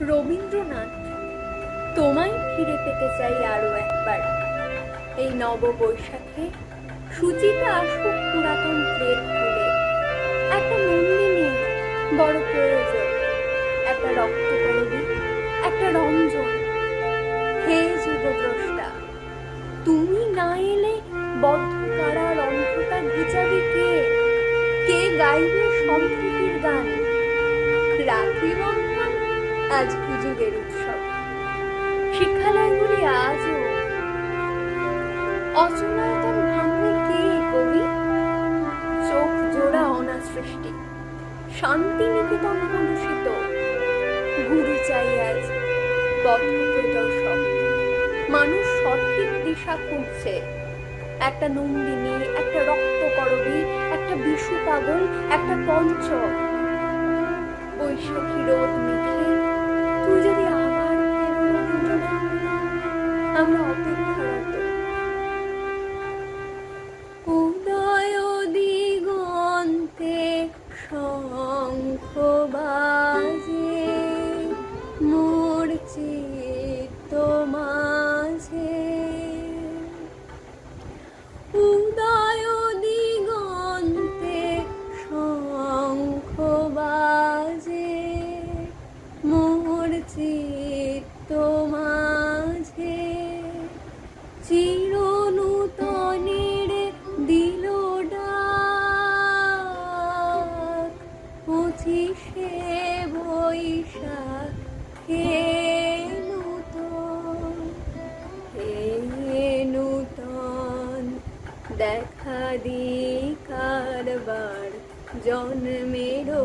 রবীন্দ্রনাথ, তোমায় ফিরে পেতে চাই আরও একবার। এই নব বৈশাখে সুচিতা আসুক পুরাতন প্লেট খুলে। একটা নন্দিনী বড় প্রয়োজন, একটা রক্ত করবি একটা রঞ্জন। হে যুবদ্রষ্টা তুমি না এলে বদ্ধ পাড়ার অন্ধকার ঘুচাবে কে? কে গাইবে সম্প্রীতির গান? রাখি বন্ধন আজ যুগের উৎসব। শিক্ষালয়গুলি আজও অচলায়তন ভাঙবে কে কবি? চোখ জোড়া অনা সৃষ্টি। শান্তি নিকেতন কলুষিত গুরু চাই আজ পথ প্রদর্শক মানুষ সঠিক দিশা খুঁজছে। একটা নন্দিনী, একটা রক্ত করবি একটা বিশু পাগল, একটা পঞ্চ আমরা পঁচিশে বৈশাখ হে নূতন হে নূতন দেখা দি কারবার জন্মেরও